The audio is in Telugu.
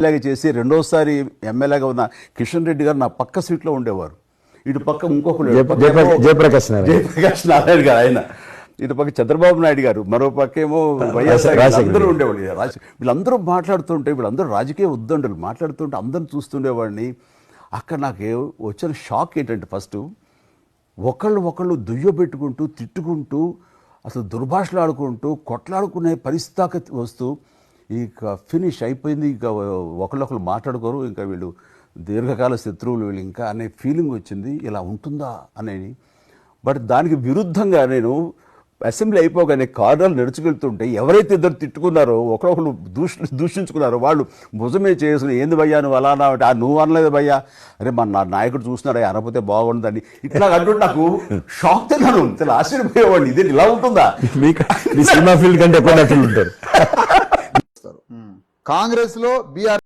ఇలాగే చేసి రెండోసారి ఎమ్మెల్యేగా ఉన్న కిషన్ రెడ్డి గారు నా పక్క సీట్లో ఉండేవారు. ఇటు పక్క ఇంకొకరు జయ- జయప్ర- జయప్రకాష్ నారాయణ. జయప్రకాష్ నారాయణ గారు ఆయన. ఇటు పక్క చంద్రబాబు నాయుడు గారు మరో పక్క ఏమో అందరూ. ఉండేవాళ్ళు. రాజ వీళ్ళందరూ మాట్లాడుతుంటే వీళ్ళందరూ రాజకీయ ఉద్దండులు మాట్లాడుతుంటే అందరిని చూస్తుండేవాడిని. అక్కడ నాకు వచ్చిన షాక్ ఏంటంటే ఫస్ట్ ఒకళ్ళు ఒకళ్ళు దుయ్యబెట్టుకుంటూ తిట్టుకుంటూ అసలు దుర్భాషలు ఆడుకుంటూ కొట్లాడుకునే పరిస్థితి వస్తూ ఇక ఫినిష్ అయిపోయింది. ఇక ఒకళ్ళొకళ్ళు మాట్లాడుకోరు. ఇంకా వీళ్ళు దీర్ఘకాల శత్రువులు వీళ్ళు ఇంకా అనే ఫీలింగ్ వచ్చింది. ఇలా ఉంటుందా అనేది. బట్ దానికి విరుద్ధంగా నేను అసెంబ్లీ అయిపోగానే కారులో నడుచుకెళ్తుంటే ఎవరైతే ఇద్దరు తిట్టుకున్నారో ఒకరొకరు దూష దూషించుకున్నారో వాళ్ళు భుజమే చేసుకుని ఏంది భయ్యా నువ్వు అలా అన్నావు అంటే, "ఆ, నువ్వు అనలేదు భయ్యా. అరే మన నా నాయకుడు చూస్తున్నాడు అనకపోతే బాగుండదని. ఇట్లా అంటుంటే నాకు షాక్ తిన్నాను చాలా ఆశ్చర్యపోయేవాడిని ఇది ఇలా ఉంటుందా? సినిమా ఫీల్డ్ కంటే ఎక్కువ ఉంటారు. కాంగ్రెస్లో బీఆర్